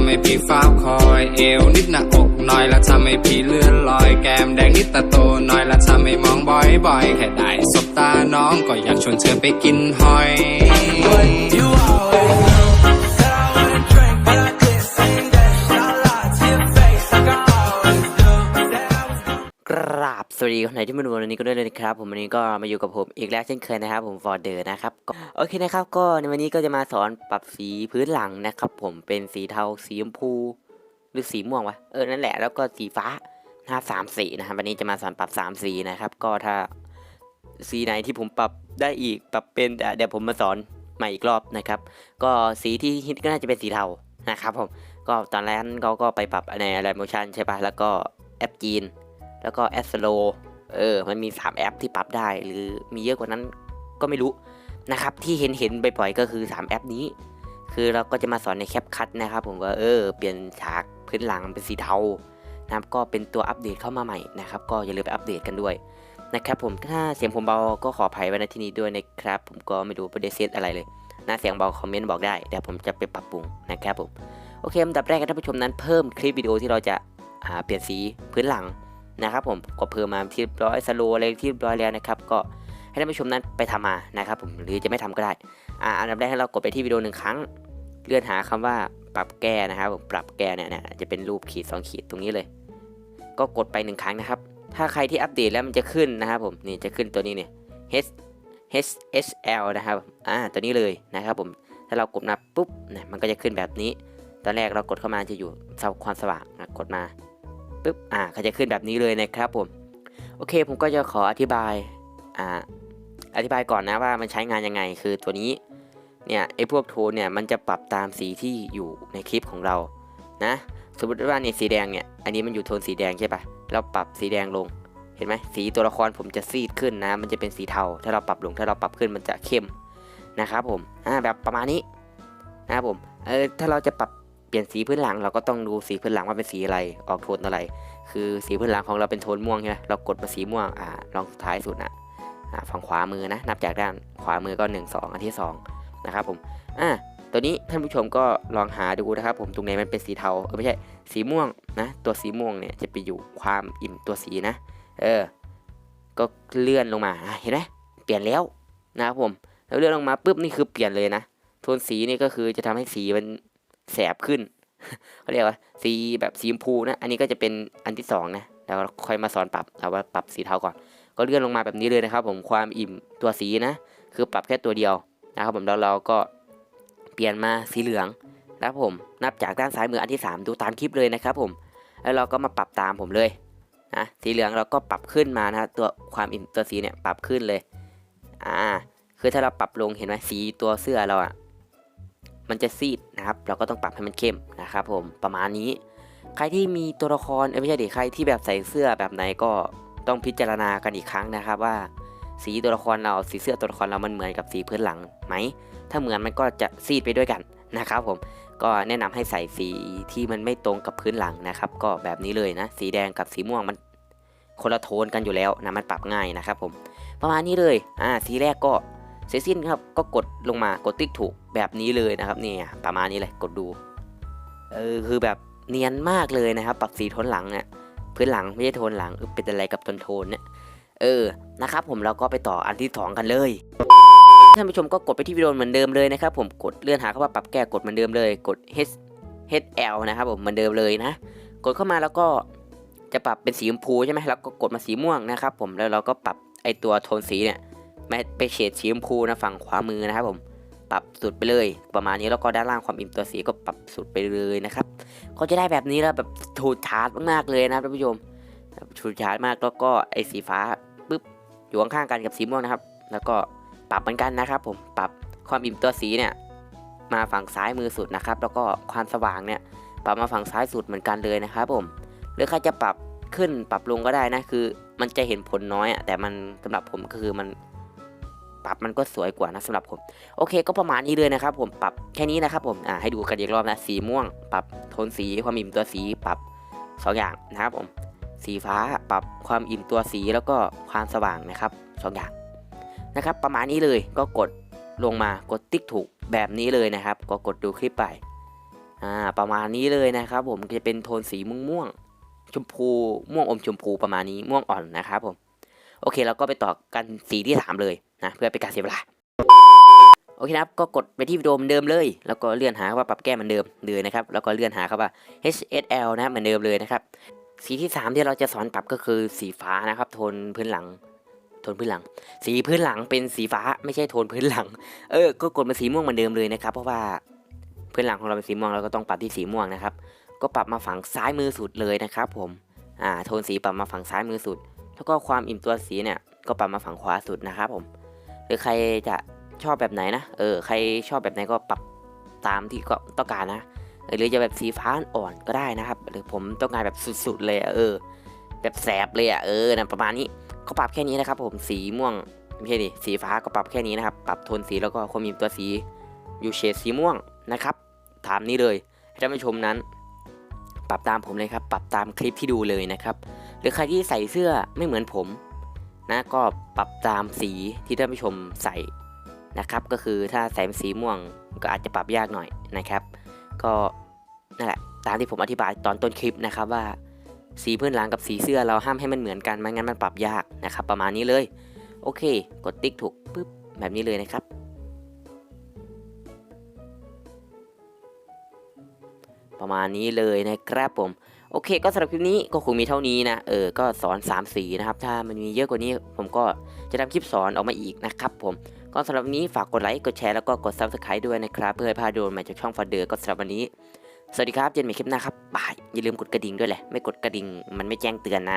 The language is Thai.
ำให้พี่ฟ้าคอยเอวนิดหน้าอกหน่อยแล้วทำให้พี่เลื่อนลอยแก้มแดงนิดตาโตหน่อยแล้วทำให้มองบ่อยๆแค่ได้สบตาน้องก็อยากชวนเธอไปกินหอย สวัสดีคนไหนที่มาดูวันนี้ก็ด้วยเลยนะครับ ผมวันนี้ก็มาอยู่กับผมอีกแล้วเช่นเคยนะครับ ผมฟอร์เดอร์นะครับโอเคนะครับ ก็ในวันนี้ก็จะมาสอนปรับสีพื้นหลังนะครับ ผมเป็นสีเทาสีชมพู หรือสีม่วงวะเออนั่นแหละแล้วก็สีฟ้านะครับสามสีนะครับวันนี้จะมาสอนปรับสามสีนะครับ ก็ถ้าสีไหนที่ผมปรับได้อีกปรับเป็นเดี๋ยวผมมาสอนใหม่อีกรอบนะครับ ก็สีที่ฮิตก็น่าจะเป็นสีเทานะครับ ผมก็ตอนแรกเขาก็ไปปรับในอะไรโมชันใช่ปะแล้วก็แอปจีน แล้วก็แอสโลเออ มันมี 3 แอปที่ปรับได้ หรือมีเยอะกว่านั้นก็ไม่รู้นะครับ ที่เห็นเห็นบ่อยๆก็คือ 3 แอปนี้ คือเราก็จะมาสอนในแคปคัทนะครับ ผมว่าเออ เปลี่ยนฉากพื้นหลังเป็นสีเทานะครับ ก็เป็นตัวอัปเดตเข้ามาใหม่นะครับ ก็อย่าลืมไปอัปเดตกันด้วยนะครับผม ถ้าเสียงผมเบาก็ขออภัยไว้ในที่นี้ด้วยนะครับ ผมก็ไม่รู้ประเด็นเซตอะไรเลยนะเสียงเบาคอมเมนต์บอกได้เดี๋ยวผมจะไปปรับปรุงนะครับผม โอเคอันดับแรกท่านผู้ชมนั้นเพิ่มคลิปวิดีโอที่เราจะอ่าเปลี่ยนสีพื้นหลัง นะครับผมก็เพิ่มมาที่ร้อยสโลอะไรที่ร้อยแล้วนะครับก็ให้ท่านผู้ชมนั้นไปทำมานะครับผมหรือจะไม่ทำก็ได้อ่าอันดับแรกให้เรากดไปที่วิดีโอหนึ่งครั้ง เลื่อนหาคำว่าปรับแก้นะครับผมปรับแก้เนี่ยเนี่ยจะเป็นรูปขีดสองขีดตรงนี้เลย ก็กดไปหนึ่งครั้งนะครับ ถ้าใครที่อัปเดตแล้วมันจะขึ้นนะครับผมนี่จะขึ้นตัวนี้เนี่ย H H S L นะครับอ่าตัวนี้เลยนะครับผมถ้าเรากดมาปุ๊บเนี่ยมันก็จะขึ้นแบบนี้ ตอนแรกเรากดเข้ามาจะอยู่เสาความสว่างกดมา ปุ๊บอ่าก็จะขึ้นแบบนี้เลยนะครับผมโอเคผมก็จะขออธิบายอ่าอธิบายก่อนนะว่ามันใช้งานยังไงคือตัวนี้เนี่ยไอ้พวกโทนเนี่ยมันจะปรับตามสีที่อยู่ในคลิปของเรานะสมมติว่าเนี่ยสีแดงเนี่ยอันนี้มันอยู่โทนสีแดงใช่ปะเราปรับสีแดงลงเห็นไหมสีตัวละครผมจะซีดขึ้นนะ มันจะเป็นสีเทา ถ้าเราปรับลงถ้าเราปรับขึ้นมันจะเข้มนะครับผมอ่าแบบประมาณนี้นะครับผมเออถ้าเราจะปรับ เปลี่ยนสีพื้นหลังเราก็ต้องดูสีพื้นหลังว่าเป็นสีอะไรออกโทนอะไร คือสีพื้นหลังของเราเป็นโทนม่วงใช่ไหมเรากดมาสีม่วงอ่าลองสุดท้ายสุดนะอ่าฝั่งขวามือนะนับจากด้านขวามือก็ 1 2 อันที่2นะครับผมอ่าตัวนี้ท่านผู้ชมก็ลองหาดูนะครับ ผมตรงไหนมันเป็นสีเทาเออไม่ใช่สีม่วงนะตัวสีม่วงเนี่ยจะไปอยู่ความอิ่มตัวสีนะ เออ ก็เลื่อนลงมาเห็นไหมเปลี่ยนแล้วนะครับผมแล้วเลื่อนลงมาปุ๊บนี่คือเปลี่ยนเลยนะโทนสีนี่ก็คือจะทำให้สีมัน แสบขึ้นเขาเรียกว่าสีแบบสีชมพูนะ อันนี้ก็จะเป็นอันที่สองนะแล้วเราค่อยมาสอนปรับเอาว่าปรับสีเทาก่อน ก็เลื่อนลงมาแบบนี้เลยนะครับ ผมความอิ่มตัวสีนะ คือปรับแค่ตัวเดียวนะครับผมแล้วเราก็เปลี่ยนมาสีเหลืองนะครับผมนับจากด้านซ้ายมืออันที่ 3 ดูตามคลิปเลยนะครับผมแล้วเราก็มาปรับตามผมเลยนะสีเหลืองเราก็ปรับขึ้นมานะตัวความอิ่มตัวสีเนี่ยปรับขึ้นเลยอ่าคือถ้าเราปรับลงเห็นไหมสีตัวเสื้อเราอะ มันจะซีดนะครับ เราก็ต้องปรับให้มันเข้มนะครับผมประมาณนี้ ใครที่มีตัวละครไม่ใช่ดิใครที่แบบใส่เสื้อแบบไหนก็ต้องพิจารณากันอีกครั้งนะครับว่า สีตัวละครเราสีเสื้อตัวละครเรามันเหมือนกับสีพื้นหลังไหมถ้าเหมือนมันก็จะซีดไปด้วยกันนะครับผมก็แนะนำให้ใส่สีที่มันไม่ตรงกับพื้นหลังนะครับ ก็แบบนี้เลยนะ สีแดงกับสีม่วงมันคนละโทนกันอยู่แล้วนะมันปรับง่ายนะครับผมประมาณนี้เลยอ่าสีแรกก็ เสร็จสิ้นครับก็กดลงมากดติ๊กถูกแบบนี้เลยนะครับเนี่ยประมาณนี้เลยกดดูเออคือแบบเนียนมากเลยนะครับ ปรับสีโทนหลังเนี่ยพื้นหลังไม่ใช่โทนหลังเป็นอะไรกับโทนโทนเนี่ยเออนะครับ ผมเราก็ไปต่ออันที่สองกันเลยท่านผู้ชมก็กดไปที่วิดีโอเหมือนเดิมเลยนะครับ ผมกดเลื่อนหาคำว่าปรับแก้กดเหมือนเดิมเลย กด H HL นะครับผมเหมือนเดิมเลยนะ กดเข้ามาแล้วก็จะปรับเป็นสีชมพูใช่ไหมแล้วก็กดมาสีม่วงนะครับ ผมแล้วเราก็ปรับไอตัวโทนสีเนี่ย ไม่ไปเฉดสีชมพูนะฝั่งขวามือนะครับผมปรับสุดไปเลย ประมาณนี้แล้วก็ด้านล่างความอิ่มตัวสีก็ปรับสุดไปเลยนะครับก็จะได้แบบนี้แล้วแบบถูดชาร์จมากๆเลยนะครับท่านผู้ชมถูดชาร์จมากแล้วก็ไอ้สีฟ้าปึ๊บอยู่ข้างๆกันกับสีม่วงนะครับ แล้วก็ปรับเหมือนกันนะครับ ผมปรับความอิ่มตัวสีเนี่ยมาฝั่งซ้ายมือสุดนะครับ แล้วก็ความสว่างเนี่ยปรับมาฝั่งซ้ายสุดเหมือนกันเลยนะครับผมหรือใครจะปรับขึ้นปรับลงก็ได้นะคือ มันจะเห็นผลน้อยอะแต่มันสำหรับผมก็คือมัน ปรับมันก็สวยกว่านะสำหรับผม โอเค ก็ประมาณนี้เลยนะครับ ผมปรับแค่นี้นะครับผมอ่าให้ดูกันอีกรอบนะสีม่วง ปรับโทนสีความอิ่มตัวสีปรับสองอย่างนะครับผมสีฟ้าปรับความอิ่มตัวสีแล้วก็ความสว่างนะครับสองอย่างนะครับ ประมาณนี้เลยก็กดลงมากดติ๊กถูกแบบนี้เลยนะครับ ก็กดดูคลิปไปอ่าประมาณนี้เลยนะครับ ผมจะเป็นโทนสีม่วงม่วงชมพูม่วงอมชมพูประมาณนี้ม่วงอ่อนนะครับผมโอเคเราก็ไปต่อกันสีที่สามเลย นะเพื่อเป็นการเสียเวลาโอเคนะครับก็กดไปที่วิดีโอเหมือนเดิมเลย แล้วก็เลื่อนหาว่าปรับแก้เหมือนเดิมเลยนะครับแล้วก็เลื่อนหาครับว่า HSL นะครับเหมือนเดิมเลยนะครับสีที่สามที่เราจะสอนปรับก็คือสีฟ้านะครับโทนพื้นหลังโทนพื้นหลัง สีพื้นหลังเป็นสีฟ้าไม่ใช่โทนพื้นหลังเออก็กดมาสีม่วงเหมือนเดิมเลยนะครับเพราะว่าพื้นหลังของเราเป็นสีม่วงเราก็ต้องปรับที่สีม่วงนะครับก็ปรับมาฝั่งซ้ายมือสุดเลยนะครับผมอ่าโทนสีปรับมาฝั่งซ้ายมือสุด แล้วก็ความอิ่มตัวสีเนี่ยก็ปรับมาฝั่งขวาสุดนะครับผม หรือใครจะชอบแบบไหนนะ เออ ใครชอบแบบไหนก็ปรับตามที่ก็ต้องการนะ หรือจะแบบสีฟ้าอ่อนก็ได้นะครับ หรือผมต้องการแบบสุดๆเลยเออ แบบแสบเลยอะ เออนะประมาณนี้ก็ปรับแค่นี้นะครับ ผม สีม่วงไม่ใช่ดิ สีฟ้าก็ปรับแค่นี้นะครับ ปรับโทนสีแล้วก็ความมีตัวสีอยู่เฉดสีม่วงนะครับตามนี้เลยให้ท่านผู้ชมนั้น ปรับตามผมเลยครับ ปรับตามคลิปที่ดูเลยนะครับ หรือใครที่ใส่เสื้อไม่เหมือนผม นะก็ปรับตามสีที่ท่านผู้ชมใส่นะครับ ก็คือถ้าใส่เป็นสีม่วงก็อาจจะปรับยากหน่อยนะครับ ก็นั่นแหละตามที่ผมอธิบายตอนต้นคลิปนะครับว่า สีพื้นหลังกับสีเสื้อเราห้ามให้มันเหมือนกันไม่งั้นมันปรับยากนะครับ ประมาณนี้เลย โอเค กดติ๊กถูกปุ๊บแบบนี้เลยนะครับ ประมาณนี้เลยนะครับผม โอเคก็สำหรับคลิปนี้ก็คงมีเท่านี้นะ เออ ก็สอน3สีนะครับ ถ้ามันมีเยอะกว่านี้ ผมก็จะทำคลิปสอนออกมาอีกนะครับผม ก็สำหรับนี้ฝากกดไลค์ กดแชร์ แล้วก็กด s u b สไครต์ด้วยนะครับ เพื่อให้พาดโดนใหม่จากช่องฟอร์เดอร์ก็สำหรับวันนี้ สวัสดีครับ เจอกันใหม่คลิปหน้าครับบาย อย่าลืมกดกระดิ่งด้วยแหละ ไม่กดกระดิ่งมันไม่แจ้งเตือนนะ